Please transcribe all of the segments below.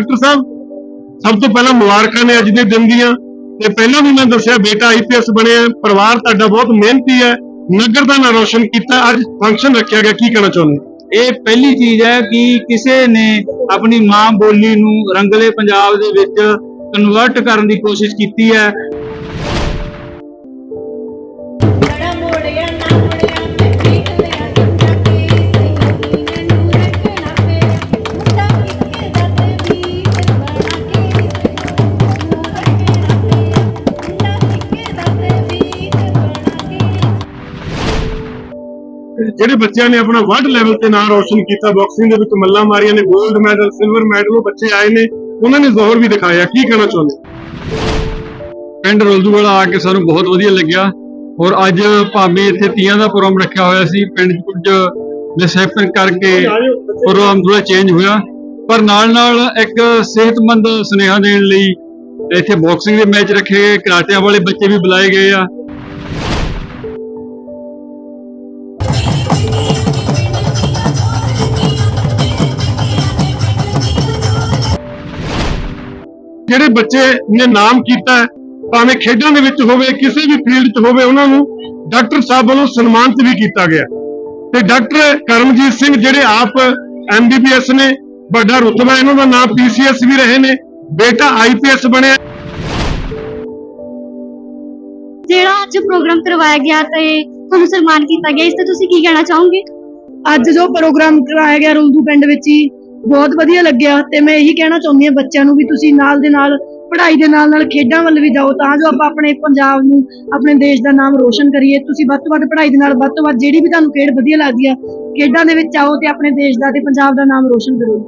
Doctor ਸਾਹਿਬ ਸਭ ਤੋਂ ਪਹਿਲਾਂ ਮੁਬਾਰਕਾਂ ਨੇ ਅੱਜ ਦੇ ਦਿਨ ਦੀਆਂ। ਤੇ ਪਹਿਲਾਂ ਵੀ ਮੈਂ ਦੱਸਿਆ ਬੇਟਾ ਆਈਪੀਐਸ ਬਣਿਆ ਪਰਿਵਾਰ ਤੁਹਾਡਾ ਬਹੁਤ ਮਿਹਨਤੀ ਹੈ ਨਗਰ ਦਾ ਨਾਂ ਰੋਸ਼ਨ ਕੀਤਾ ਅੱਜ ਫੰਕਸ਼ਨ ਰੱਖਿਆ ਗਿਆ ਕੀ ਕਹਿਣਾ ਚਾਹੁੰਦੇ? ਇਹ ਪਹਿਲੀ ਚੀਜ਼ ਹੈ ਕਿ ਕਿਸੇ ਨੇ ਆਪਣੀ ਮਾਂ ਬੋਲੀ ਨੂੰ ਰੰਗਲੇ ਪੰਜਾਬ ਦੇ ਵਿੱਚ ਕਨਵਰਟ ਕਰਨ ਦੀ ਕੋਸ਼ਿਸ਼ ਕੀਤੀ ਹੈ। ਬੜਾ ਮੋੜਿਆ ਨਾ ਮੋੜਿਆ। ਜਿਹੜੇ ਬੱਚਿਆਂ ਨੇ ਆਪਣਾ ਵਰਲਡ ਲੈਵਲ ਤੇ ਨਾਮ ਰੋਸ਼ਨ ਕੀਤਾ ਬਾਕਸਿੰਗ ਦੇ ਵਿੱਚ ਮੱਲਾਂ ਮਾਰੀਆਂ ਨੇ 골ਡ ਮੈਡਲ ਸਿਲਵਰ ਮੈਡਲ ਉਹ ਬੱਚੇ ਆਏ ਨੇ। ਉਹਨਾਂ ਨੇ ਜ਼ੋਹਰ ਵੀ ਦਿਖਾਇਆ। ਕੀ ਕਹਿਣਾ ਚਾਹੁੰਦੇ ਪਿੰਡ ਰੋਲਦੂਵਾਲਾ ਆ ਕੇ ਸਾਨੂੰ ਬਹੁਤ ਵਧੀਆ ਲੱਗਿਆ। ਔਰ ਅੱਜ ਭਾਵੇਂ ਇੱਥੇ ਤੀਆਂ ਦਾ ਪ੍ਰੋਗਰਾਮ ਰੱਖਿਆ ਹੋਇਆ ਸੀ, ਪਿੰਡ ਕੁਝ ਮਿਸਹੈਪਨ ਕਰਕੇ ਪ੍ਰੋਗਰਾਮ ਥੋੜਾ ਚੇਂਜ ਹੋਇਆ। ਪਰ ਨਾਲ ਨਾਲ ਇੱਕ ਸਿਹਤਮੰਦ ਸੁਨੇਹਾ ਦੇਣ ਲਈ ਇੱਥੇ ਬਾਕਸਿੰਗ ਦੇ ਮੈਚ ਰੱਖੇ ਗਏ। ਕਰਾਟਿਆਂ ਵਾਲੇ ਬੱਚੇ ਵੀ ਬੁਲਾਏ ਗਏ ਆ। ਜਿਹੜੇ ਬੱਚੇ ਨੇ ਨਾਮ ਕੀਤਾ ਹੈ, ਭਾਵੇਂ ਖੇਡਾਂ ਦੇ ਵਿੱਚ ਹੋਵੇ ਕਿਸੇ ਵੀ ਫੀਲਡ 'ਚ ਹੋਵੇ ਉਹਨਾਂ ਨੂੰ ਡਾਕਟਰ ਸਾਹਿਬ ਵੱਲੋਂ ਸਨਮਾਨਿਤ ਵੀ ਕੀਤਾ ਗਿਆ। ਤੇ ਡਾਕਟਰ ਕਰਮਜੀਤ ਸਿੰਘ ਜਿਹੜੇ ਆਪ ਐਮਬੀਬੀਐਸ ਨੇ ਵੱਡਾ ਰੁਤਬਾ ਇਹਨਾਂ ਦਾ ਨਾਮ ਪੀਸੀਐਸ ਵੀ ਰਹੇ ਨੇ ਬੇਟਾ ਆਈਪੀਐਸ ਬਣਿਆ। ਜਿਹੜਾ ਅੱਜ ਪ੍ਰੋਗਰਾਮ ਕਰਵਾਇਆ ਗਿਆ ਤੇ ਤੁਹਾਨੂੰ ਸਨਮਾਨ ਕੀਤਾ ਗਿਆ ਇਸ ਤੇ ਤੁਸੀਂ ਕੀ ਕਹਿਣਾ ਚਾਹੋਗੇ? ਅੱਜ ਜੋ ਪ੍ਰੋਗਰਾਮ ਕਰਾਇਆ ਗਿਆ ਰੁਲਦੂ ਪਿੰਡ ਵਿੱਚ ਹੀ ਬਹੁਤ ਵਧੀਆ ਲੱਗਿਆ ਤੇ ਮੈਂ ਇਹੀ ਕਹਿਣਾ ਚਾਹੁੰਦੀ ਹਾਂ ਬੱਚਿਆਂ ਨੂੰ ਵੀ ਤੁਸੀਂ ਨਾਲ ਦੇ ਨਾਲ, ਪੜ੍ਹਾਈ ਦੇ ਨਾਲ ਨਾਲ ਖੇਡਾਂ ਵੱਲ ਵੀ ਜਾਓ, ਤਾਂ ਜੋ ਆਪਾਂ ਆਪਣੇ ਪੰਜਾਬ ਨੂੰ, ਆਪਣੇ ਦੇਸ਼ ਦਾ ਨਾਮ ਰੋਸ਼ਨ ਕਰੀਏ। ਤੁਸੀਂ ਵੱਧ ਤੋਂ ਵੱਧ ਪੜ੍ਹਾਈ ਦੇ ਨਾਲ ਵੱਧ ਤੋਂ ਵੱਧ ਜਿਹੜੀ ਵੀ ਤੁਹਾਨੂੰ ਖੇਡ ਵਧੀਆ ਲੱਗਦੀ ਆ, ਖੇਡਾਂ ਦੇ ਵਿੱਚ ਆਓ ਤੇ ਆਪਣੇ ਦੇਸ਼ ਦਾ ਤੇ ਪੰਜਾਬ ਦਾ ਨਾਮ ਰੋਸ਼ਨ ਕਰੋ।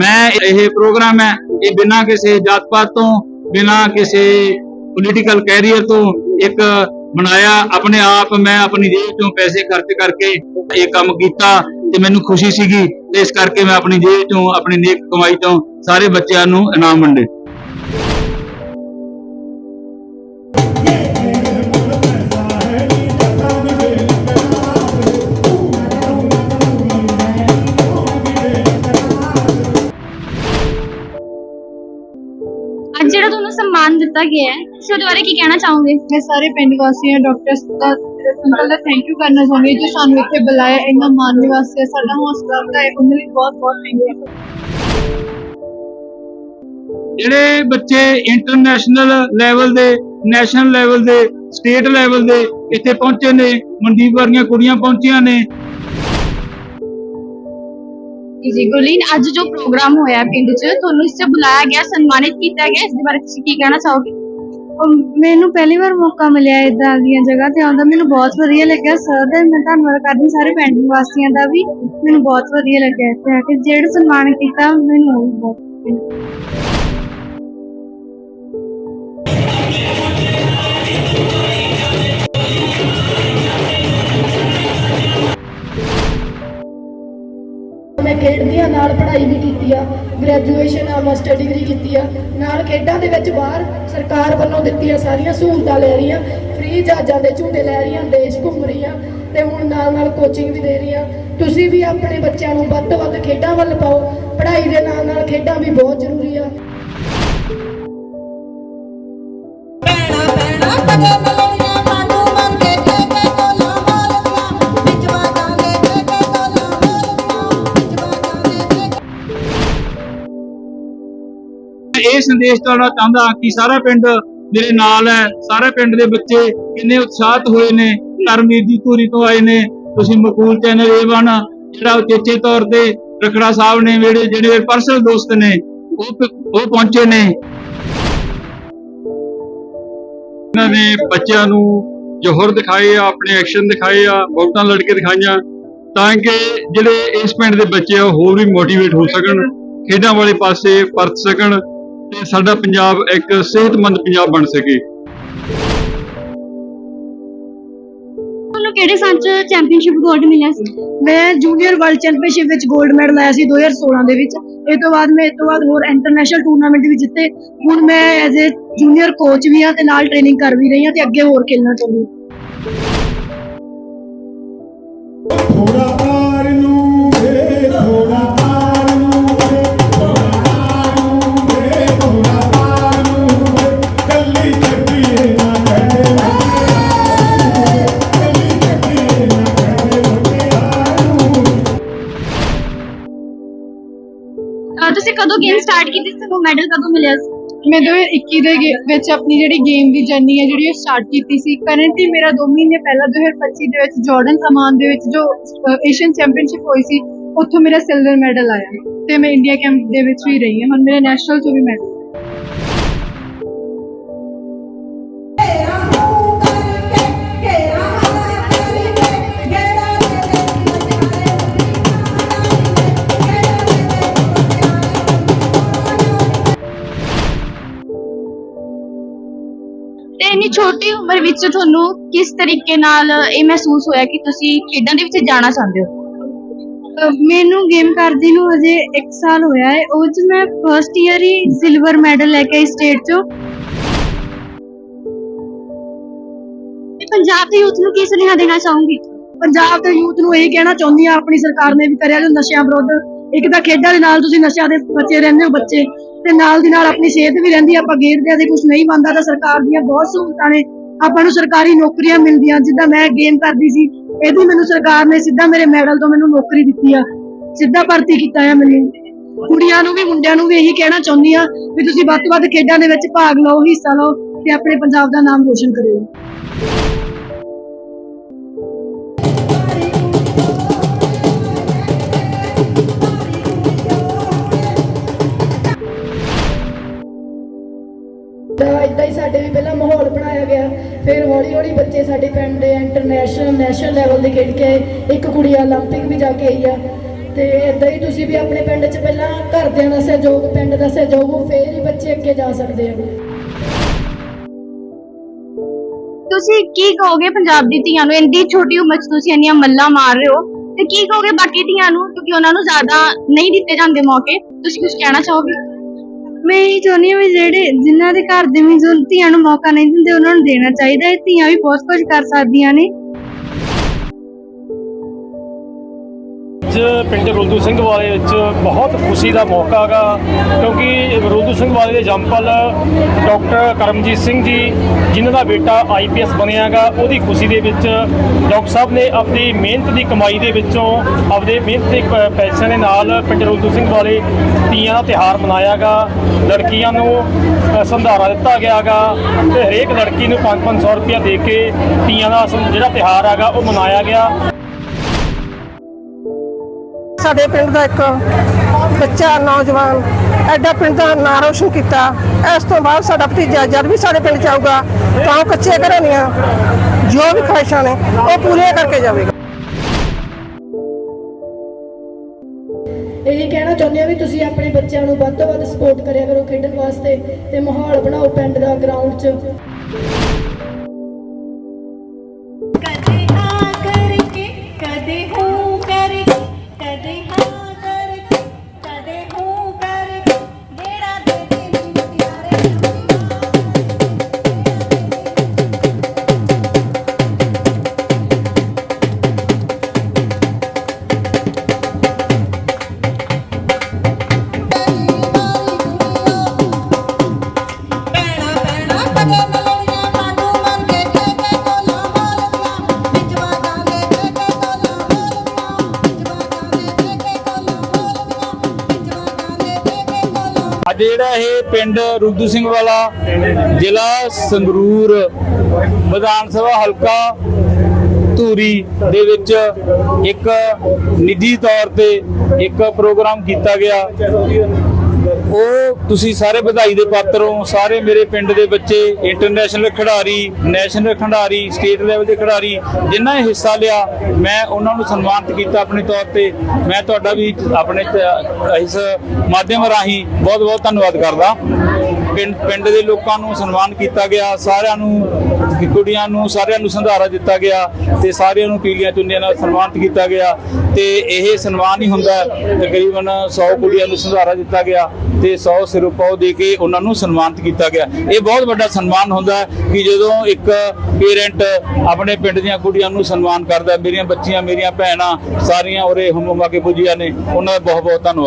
ਮੈਂ ਇਹ ਪ੍ਰੋਗਰਾਮ ਹੈ, ਇਹ ਬਿਨਾਂ ਕਿਸੇ ਜਾਤ ਪਾਤ ਤੋਂ, ਬਿਨਾਂ ਕਿਸੇ ਪੋਲੀਟੀਕਲ ਕੈਰੀਅਰ ਤੋਂ ਇੱਕ ਬਣਾਇਆ। ਆਪਣੇ ਆਪ ਮੈਂ ਆਪਣੀ ਜੇਬ ਤੋਂ ਪੈਸੇ ਖਰਚ ਕਰਕੇ ਇਹ ਕੰਮ ਕੀਤਾ ਤੇ ਮੈਨੂੰ ਖੁਸ਼ੀ ਸੀਗੀ ਤੇ ਇਸ ਕਰਕੇ ਮੈਂ ਆਪਣੀ ਜੇਬ ਤੋਂ ਆਪਣੀ ਨੇਕ ਕਮਾਈ ਤੋਂ ਸਾਰੇ ਬੱਚਿਆਂ ਨੂੰ ਇਨਾਮ ਵੰਡੇ। ਦਿੱਤਾ ਗਿਆ ਹੈ? ਤੁਸੀਂ ਉਹਦੇ ਬਾਰੇ ਕੀ ਕਹਿਣਾ ਚਾਹੋਗੇ? ਮੈਂ ਸਾਰੇ ਪਿੰਡ ਵਾਸੀਆਂ ਡਾਕਟਰ ਦਾ ਅੰਕਲ ਦਾ ਥੈਂਕ ਯੂ ਕਰਨਾ ਚਾਹੁੰਦੀ ਹਾਂ ਜੋ ਸਾਨੂੰ ਇੱਥੇ ਬੁਲਾਇਆ ਇੰਨਾ ਮਾਨਣ ਵਾਸਤੇ ਸਾਡਾ ਹੌਸਲਾ ਵਧਾਇਆ ਉਹਨਾਂ ਲਈ ਬਹੁਤ ਬਹੁਤ ਥੈਂਕ ਯੂ ਜਿਹੜੇ ਬੱਚੇ ਇੰਟਰਨੈਸ਼ਨਲ ਲੈਵਲ ਦੇ ਨੈਸ਼ਨਲ ਲੈਵਲ ਦੇ ਸਟੇਟ ਲੈਵਲ ਦੇ ਇੱਥੇ ਪਹੁੰਚੇ ਨੇ ਮਨਦੀਪ ਵਰਗੀਆਂ ਕੁੜੀਆਂ ਪਹੁੰਚੀਆਂ ਨੇ। ਜੀ ਗੁਰਲੀਨ, ਅੱਜ ਜੋ ਪ੍ਰੋਗਰਾਮ ਹੋਇਆ ਪਿੰਡ 'ਚ, ਤੁਹਾਨੂੰ ਇਸ 'ਚ ਬੁਲਾਇਆ ਗਿਆ, ਸਨਮਾਨਿਤ ਕੀਤਾ ਗਿਆ, ਇਸ ਦੇ ਬਾਰੇ ਤੁਸੀਂ ਕੀ ਕਹਿਣਾ ਚਾਹੋਗੇ? ਮੈਨੂੰ ਪਹਿਲੀ ਵਾਰ ਮੌਕਾ ਮਿਲਿਆ ਇਦਾਂ ਦੀਆਂ ਜਗ੍ਹਾ ਤੇ ਆਉਣ ਮੈਨੂੰ ਬਹੁਤ ਵਧੀਆ ਲੱਗਿਆ ਸਰ ਦਾ ਮੈਂ ਧੰਨਵਾਦ ਕਰਦੀ ਸਾਰੇ ਪਿੰਡ ਵਾਸੀਆਂ ਦਾ ਵੀ। ਮੈਨੂੰ ਬਹੁਤ ਵਧੀਆ ਲੱਗਿਆ ਇੱਥੇ ਆ ਕੇ, ਜਿਹੜਾ ਸਨਮਾਨ ਕੀਤਾ, ਮੈਨੂੰ ਬਹੁਤ ਪੜ੍ਹਾਈ ਵੀ ਕੀਤੀ ਆ ਗ੍ਰੈਜੂਏਸ਼ਨ ਆ ਮਾਸਟਰ ਡਿਗਰੀ ਕੀਤੀ ਆ, ਨਾਲ ਖੇਡਾਂ ਦੇ ਵਿੱਚ ਬਾਹਰ ਸਰਕਾਰ ਵੱਲੋਂ ਦਿੱਤੀਆਂ ਸਾਰੀਆਂ ਸਹੂਲਤਾਂ ਲੈ ਰਹੀਆਂ ਫ੍ਰੀ ਜਹਾਜ਼ਾਂ ਦੇ ਝੂਟੇ ਲੈ ਰਹੀਆਂ, ਦੇਸ਼ ਘੁੰਮ ਰਹੀਆਂ ਤੇ ਹੁਣ ਨਾਲ ਨਾਲ ਕੋਚਿੰਗ ਵੀ ਦੇ ਰਹੀਆਂ। ਤੁਸੀਂ ਵੀ ਆਪਣੇ ਬੱਚਿਆਂ ਨੂੰ ਵੱਧ ਤੋਂ ਵੱਧ ਖੇਡਾਂ ਵੱਲ ਪਾਓ, ਪੜ੍ਹਾਈ ਦੇ ਨਾਲ ਨਾਲ ਖੇਡਾਂ ਵੀ ਬਹੁਤ ਜ਼ਰੂਰੀ ਆ। ਭੈਣਾ ਭੈਣਾ ਕਦੇ ਸੰਦੇਸ਼ ਦੇਣਾ ਚਾਹੁੰਦਾ ਕਿ ਸਾਰਾ ਪਿੰਡ ਮੇਰੇ ਨਾਲ ਹੈ, ਸਾਰੇ ਪਿੰਡ ਦੇ ਬੱਚੇ ਕਿੰਨੇ ਉਤਸ਼ਾਹਤ ਹੋਏ ਨੇ ਧਰਮਵੀਰ ਦੀ ਧੂਰੀ ਤੋਂ ਆਏ ਨੇ। ਤੁਸੀਂ ਮਕੂਲ ਚੈਨਲ A1 ਜਿਹੜਾ ਉਚੇਚੇ ਤੌਰ ਤੇ ਰਖੜਾ ਸਾਹਿਬ ਨੇ ਮੇਰੇ ਜਿਹੜੇ ਪਰਸਨਲ ਦੋਸਤ ਨੇ, ਉਹ ਉਹ ਪਹੁੰਚੇ ਨੇ। ਇਹਨਾਂ ਨੇ ਬੱਚਿਆਂ ਨੂੰ ਜੋਹਰ ਦਿਖਾਏ ਆ, ਆਪਣੇ ਐਕਸ਼ਨ ਦਿਖਾਏ ਆ ਵੋਟਾਂ ਲੜ ਕੇ ਦਿਖਾਈਆਂ, ਤਾਂ ਕਿ ਜਿਹੜੇ ਇਸ ਪਿੰਡ ਦੇ ਬੱਚੇ ਆ, ਉਹ ਹੋਰ ਵੀ ਮੋਟੀਵੇਟ ਹੋ ਸਕਣ, ਖੇਡਾਂ ਵਾਲੇ ਪਾਸੇ ਪਰਤ ਸਕਣ। ਤੇ ਸਾਡਾ ਪੰਜਾਬ ਇੱਕ ਸਿਹਤਮੰਦ ਪੰਜਾਬ ਬਣ ਸਕੇ। ਤੁਹਾਨੂੰ ਕਿਹੜੇ ਸੰਨ ਚ ਚੈਂਪੀਅਨਸ਼ਿਪ ਗੋਲਡ ਮਿਲਿਆ ਸੀ? ਮੈਂ ਜੂਨੀਅਰ ਵਰਲਡ ਚੈਂਪੀਅਨਸ਼ਿਪ ਵਿੱਚ 골ਡ ਮੈਡਲ ਆਇਆ ਸੀ 2016 ਦੇ ਵਿੱਚ। ਇਹ ਤੋਂ ਬਾਅਦ ਮੈਂ ਇਹ ਤੋਂ ਬਾਅਦ ਹੋਰ ਇੰਟਰਨੈਸ਼ਨਲ ਟੂਰਨਾਮੈਂਟ ਵੀ ਜਿੱਤੇ। ਹੁਣ ਮੈਂ ਐਜ਼ ਅ ਜੂਨੀਅਰ ਕੋਚ ਵੀ ਹਾਂ ਤੇ ਨਾਲ ਟ੍ਰੇਨਿੰਗ ਕਰ ਵੀ ਰਹੀ ਹਾਂ ਤੇ ਅੱਗੇ ਹੋਰ ਖੇਡਣਾ ਚਾਹੁੰਦੀ ਹਾਂ। ਥੋੜਾ ਤੁਸੀਂ ਕਦੋਂ ਗੇਮ ਸਟਾਰਟ ਕੀਤੀ ਸੀ? ਤੁਹਾਨੂੰ ਮੈਡਲ ਕਦੋਂ ਮਿਲਿਆ ਸੀ? ਮੈਂ 2021 ਦੇ ਗੇ- ਵਿੱਚ ਆਪਣੀ ਜਿਹੜੀ ਗੇਮ ਦੀ ਜਰਨੀ ਹੈ, ਜਿਹੜੀ ਉਹ ਸਟਾਰਟ ਕੀਤੀ ਸੀ। ਕਰੰਟਲੀ ਮੇਰਾ 2 ਮਹੀਨੇ ਪਹਿਲਾਂ 2025 ਦੇ ਵਿੱਚ ਜਾਰਡਨ ਸਮਾਨ ਦੇ ਵਿੱਚ ਜੋ ਏਸ਼ੀਅਨ ਚੈਂਪੀਅਨਸ਼ਿਪ ਹੋਈ ਸੀ, ਉੱਥੋਂ ਮੇਰਾ ਸਿਲਵਰ ਮੈਡਲ ਆਇਆ। ਤੇ ਮੈਂ ਇੰਡੀਆ ਕੈਂਪ ਦੇ ਵਿੱਚ ਵੀ ਰਹੀ ਹਾਂ। ਹੁਣ ਮੇਰੇ ਨੈਸ਼ਨਲ ਤੋਂ ਵੀ ਮੈਡਲ ਇੰਨੀ ਛੋਟੀ ਉਮਰ ਵਿੱਚ ਤੁਹਾਨੂੰ ਕਿਸ ਤਰੀਕੇ ਨਾਲ ਇਹ ਮਹਿਸੂਸ ਹੋਇਆ ਕਿ ਤੁਸੀਂ ਖੇਡਾਂ ਦੇ ਵਿੱਚ ਜਾਣਾ ਚਾਹੁੰਦੇ ਹੋ? ਮੈਨੂੰ ਗੇਮ ਕਰਦੀ ਨੂੰ ਅਜੇ 1 ਸਾਲ ਹੋਇਆ ਹੈ। ਉਹ ਚ ਮੈਂ ਫਰਸਟ ਈਅਰ ਹੀ ਸਿਲਵਰ ਮੈਡਲ ਲੈ ਕੇ ਆਈ ਸਟੇਟ ਚੋਂ। ਤੇ ਪੰਜਾਬ ਦੇ ਯੂਥ ਨੂੰ ਕੀ ਸੁਨੇਹਾ ਦੇਣਾ ਚਾਹੋਗੇ? ਪੰਜਾਬ ਦੇ ਯੂਥ ਨੂੰ ਇਹੀ ਕਹਿਣਾ ਚਾਹੁੰਦੀ ਹਾਂ ਆਪਣੀ ਸਰਕਾਰ ਨੇ ਵੀ ਕਰਿਆ ਜੋ ਨਸ਼ਿਆਂ ਵਿਰੁੱਧ ਇੱਕ ਤਾਂ ਖੇਡਾਂ ਦੇ ਨਾਲ ਤੁਸੀਂ ਨਸ਼ਿਆਂ ਦੇ ਬਚੇ ਰਹਿੰਦੇ ਹੋ ਬੱਚੇ, ਤੇ ਨਾਲ ਦੀ ਨਾਲ ਆਪਣੀ ਸਿਹਤ ਵੀ ਰਹਿੰਦੀ ਆਪਾਂ ਖੇਡਦੇ ਆ ਤੇ ਕੁਝ ਨਹੀਂ ਬਣਦਾ ਤਾਂ ਸਰਕਾਰ ਦੀਆਂ ਬਹੁਤ ਸਹੂਲਤਾਂ ਨੇ। ਆਪਾਂ ਨੂੰ ਸਰਕਾਰੀ ਨੌਕਰੀਆਂ ਮਿਲਦੀਆਂ, ਜਿੱਦਾਂ ਮੈਂ ਗੇਮ ਕਰਦੀ ਸੀ ਇਹਦੀ ਮੈਨੂੰ ਸਰਕਾਰ ਨੇ ਸਿੱਧਾ ਮੇਰੇ ਮੈਡਲ ਤੋਂ ਮੈਨੂੰ ਨੌਕਰੀ ਦਿੱਤੀ ਆ, ਸਿੱਧਾ ਭਰਤੀ ਕੀਤਾ ਆ ਮੈਨੂੰ। ਕੁੜੀਆਂ ਨੂੰ ਵੀ, ਮੁੰਡਿਆਂ ਨੂੰ ਵੀ ਇਹੀ ਕਹਿਣਾ ਚਾਹੁੰਦੀ ਆ ਵੀ ਤੁਸੀਂ ਵੱਧ ਤੋਂ ਵੱਧ ਖੇਡਾਂ ਦੇ ਵਿੱਚ ਭਾਗ ਲਓ, ਹਿੱਸਾ ਲਓ ਤੇ ਆਪਣੇ ਪੰਜਾਬ ਦਾ ਨਾਮ ਰੋਸ਼ਨ ਕਰਿਓ। ਤਾਂ ਇਦਾਂ ਹੀ ਸਾਡੇ ਵੀ ਪਹਿਲਾਂ ਮਾਹੌਲ ਬਣਾਇਆ ਗਿਆ ਫਿਰ ਹੌਲੀ ਹੌਲੀ ਬੱਚੇ ਸਾਡੇ ਪਿੰਡ ਦੇ ਇੰਟਰਨੈਸ਼ਨਲ ਨੈਸ਼ਨਲ ਲੈਵਲ ਦੇ ਖੇਡ ਕੇ ਆਏ ਇੱਕ ਕੁੜੀ 올림픽 ਵੀ ਜਾ ਕੇ ਆਈ ਆ ਤੇ ਇਦਾਂ ਹੀ ਤੁਸੀਂ ਵੀ ਆਪਣੇ ਪਿੰਡ 'ਚ ਪਹਿਲਾਂ ਘਰਦਿਆਂ ਦਾ ਸਹਿਯੋਗ ਪਿੰਡ ਦਾ ਸਹਿਯੋਗ ਫਿਰ ਹੀ ਬੱਚੇ ਅੱਗੇ ਜਾ ਸਕਦੇ ਆ ਤੁਸੀਂ ਕੀ ਕਹੋਗੇ ਪੰਜਾਬ ਦੀ ਧੀਆਂ ਨੂੰ ਇੰਨੀ ਛੋਟੀ ਉਮਰ 'ਚ ਤੁਸੀਂ ਇੰਨੀਆਂ ਮੱਲਾਂ ਮਾਰ ਰਹੇ ਹੋ ਤੇ ਕੀ ਕਹੋਗੇ ਬਾਕੀ ਧੀਆਂ ਨੂੰ ਕਿਉਂਕਿ ਉਹਨਾਂ ਨੂੰ ਜ਼ਿਆਦਾ ਨਹੀਂ ਦਿੱਤੇ ਜਾਂਦੇ ਮੌਕੇ ਤੁਸੀਂ ਕੁਝ ਕਹਿਣਾ ਚਾਹੋਗੇ ਮੈਂ ਇਹ ਚਾਹੁੰਦੀ ਹਾਂ ਵੀ ਜਿਹੜੇ ਜਿਨ੍ਹਾਂ ਦੇ ਘਰ ਦੇ ਵੀ ਧੀਆਂ ਨੂੰ ਮੌਕਾ ਨਹੀਂ ਦਿੰਦੇ, ਉਹਨਾਂ ਨੂੰ ਦੇਣਾ ਚਾਹੀਦਾ ਹੈ। ਧੀਆਂ ਵੀ ਬਹੁਤ ਕੁਝ ਕਰ ਸਕਦੀਆਂ ਨੇ। ਅੱਜ ਪਿੰਡ ਰੁਲਦੂ ਸਿੰਘ ਵਾਲੇ ਵਿੱਚ ਬਹੁਤ ਖੁਸ਼ੀ ਦਾ ਮੌਕਾ ਹੈਗਾ, ਕਿਉਂਕਿ ਰੁਲਦੂ ਸਿੰਘ ਵਾਲੇ ਦੇ ਜੰਪਲ ਡਾਕਟਰ ਕਰਮਜੀਤ ਸਿੰਘ ਜੀ, ਜਿਨ੍ਹਾਂ ਦਾ ਬੇਟਾ ਆਈਪੀਐਸ ਬਣਿਆਗਾ ਉਹਦੀ ਖੁਸ਼ੀ ਦੇ ਵਿੱਚ ਡਾਕਟਰ ਸਾਹਿਬ ਨੇ ਆਪਣੀ ਮਿਹਨਤ ਦੀ ਕਮਾਈ ਦੇ ਵਿੱਚੋਂ ਆਪਦੇ ਮਿਹਨਤ ਦੇ ਪੈਸਿਆਂ ਦੇ ਨਾਲ ਪਿੰਡ ਰੁਲਦੂ ਸਿੰਘ ਵਾਲੇ ਤੀਆਂ ਦਾ ਤਿਹਾਰ ਮਨਾਇਆਗਾ ਲੜਕੀਆਂ ਨੂੰ ਸੰਧਾਰਾ ਦਿੱਤਾ ਗਿਆਗਾ ਤੇ ਹਰੇਕ ਲੜਕੀ ਨੂੰ 5-500 ਰੁਪਇਆ ਦੇ ਕੇ ਤੀਆਂ ਦਾ ਸੰ- ਜਿਹੜਾ ਤਿਹਾਰ ਹੈਗਾ, ਉਹ ਮਨਾਇਆ ਗਿਆ। ਸਾਡੇ ਪਿੰਡ ਦਾ ਇੱਕ ਬੱਚਾ, ਨੌਜਵਾਨ, ਐਡਾ ਪਿੰਡ ਦਾ ਨਾਂ ਰੋਸ਼ਨ ਕੀਤਾ। ਇਸ ਤੋਂ ਬਾਅਦ ਸਾਡਾ ਭਤੀਜਾ ਜਦ ਵੀ ਸਾਡੇ ਪਿੰਡ ਚ ਆਊਗਾ, ਤਾਂ ਉਹ ਕੱਚੇ ਘਰਾਂ ਦੀਆਂ ਜੋ ਵੀ ਖੁਆਇਸ਼ਾਂ ਨੇ, ਉਹ ਪੂਰੀਆਂ ਕਰਕੇ ਜਾਵੇਗਾ। ਇਹੀ ਕਹਿਣਾ ਚਾਹੁੰਦੇ ਆ ਵੀ ਤੁਸੀਂ ਆਪਣੇ ਬੱਚਿਆਂ ਨੂੰ ਵੱਧ ਤੋਂ ਵੱਧ ਸਪੋਰਟ ਕਰਿਆ ਕਰੋ ਖੇਡਣ ਵਾਸਤੇ ਤੇ ਮਾਹੌਲ ਬਣਾਓ ਪਿੰਡ ਦਾ ਗਰਾਊਂਡ 'ਚ। ਜਿਹੜਾ ਇਹ ਪਿੰਡ ਰੁੱਦੂ ਸਿੰਘ ਵਾਲਾ ਜ਼ਿਲ੍ਹਾ ਸੰਗਰੂਰ ਵਿਧਾਨ ਸਭਾ ਹਲਕਾ ਧੂਰੀ ਦੇ ਵਿੱਚ ਇੱਕ ਨਿੱਜੀ ਤੌਰ ਤੇ ਇੱਕ ਪ੍ਰੋਗਰਾਮ ਕੀਤਾ ਗਿਆ। ਉਹ ਤੁਸੀਂ ਸਾਰੇ ਵਧਾਈ ਦੇ ਪਾਤਰ ਹੋ। ਸਾਰੇ ਮੇਰੇ ਪਿੰਡ ਦੇ ਬੱਚੇ ਇੰਟਰਨੈਸ਼ਨਲ ਖਿਡਾਰੀ ਨੈਸ਼ਨਲ ਖਿਡਾਰੀ ਸਟੇਟ ਲੈਵਲ ਦੇ ਖਿਡਾਰੀ, ਜਿਨ੍ਹਾਂ ਨੇ ਹਿੱਸਾ ਲਿਆ, ਮੈਂ ਉਹਨਾਂ ਨੂੰ ਸਨਮਾਨਿਤ ਕੀਤਾ ਆਪਣੇ ਤੌਰ ਤੇ। ਮੈਂ ਤੁਹਾਡਾ ਵੀ ਆਪਣੇ ਇਸ ਮਾਧਿਅਮ ਰਾਹੀਂ ਬਹੁਤ ਬਹੁਤ ਧੰਨਵਾਦ ਕਰਦਾ। ਪਿੰਡ ਪਿੰਡ ਦੇ ਲੋਕਾਂ ਨੂੰ ਸਨਮਾਨ ਕੀਤਾ ਗਿਆ, ਸਾਰਿਆਂ ਨੂੰ ਕੁੜੀਆਂ ਨੂੰ ਸਾਰਿਆਂ ਨੂੰ ਸੰਧਾਰਾ ਦਿੱਤਾ ਗਿਆ ਤੇ ਸਾਰਿਆਂ ਨੂੰ ਪੀਲੀਆਂ ਚੁੰਨੀਆਂ ਨਾਲ ਸਨਮਾਨਿਤ ਕੀਤਾ ਗਿਆ ਤੇ ਇਹ ਸਨਮਾਨ ਹੀ ਹੁੰਦਾ ਤਕਰੀਬਨ 100 ਕੁੜੀਆਂ ਨੂੰ ਸੰਧਾਰਾ ਦਿੱਤਾ ਗਿਆ ਤੇ 100 ਸਿਰਪਾਉ ਦੇ ਕੇ ਉਹਨਾਂ ਨੂੰ ਸਨਮਾਨਿਤ ਕੀਤਾ ਗਿਆ। ਇਹ ਬਹੁਤ ਵੱਡਾ ਸਨਮਾਨ ਹੁੰਦਾ ਕਿ ਜਦੋਂ ਇੱਕ ਪੇਰੈਂਟ ਆਪਣੇ ਪਿੰਡ ਦੀਆਂ ਕੁੜੀਆਂ ਨੂੰ ਸਨਮਾਨ ਕਰਦਾ ਮੇਰੀਆਂ ਬੱਚੀਆਂ, ਮੇਰੀਆਂ ਭੈਣਾਂ, ਸਾਰੀਆਂ ਉਰੇ ਹਮੁਮਾ ਕੇ ਪੁੱਜੀਆਂ ਨੇ, ਉਹਨਾਂ ਦਾ ਬਹੁਤ ਬਹੁਤ ਧੰਨਵਾਦ।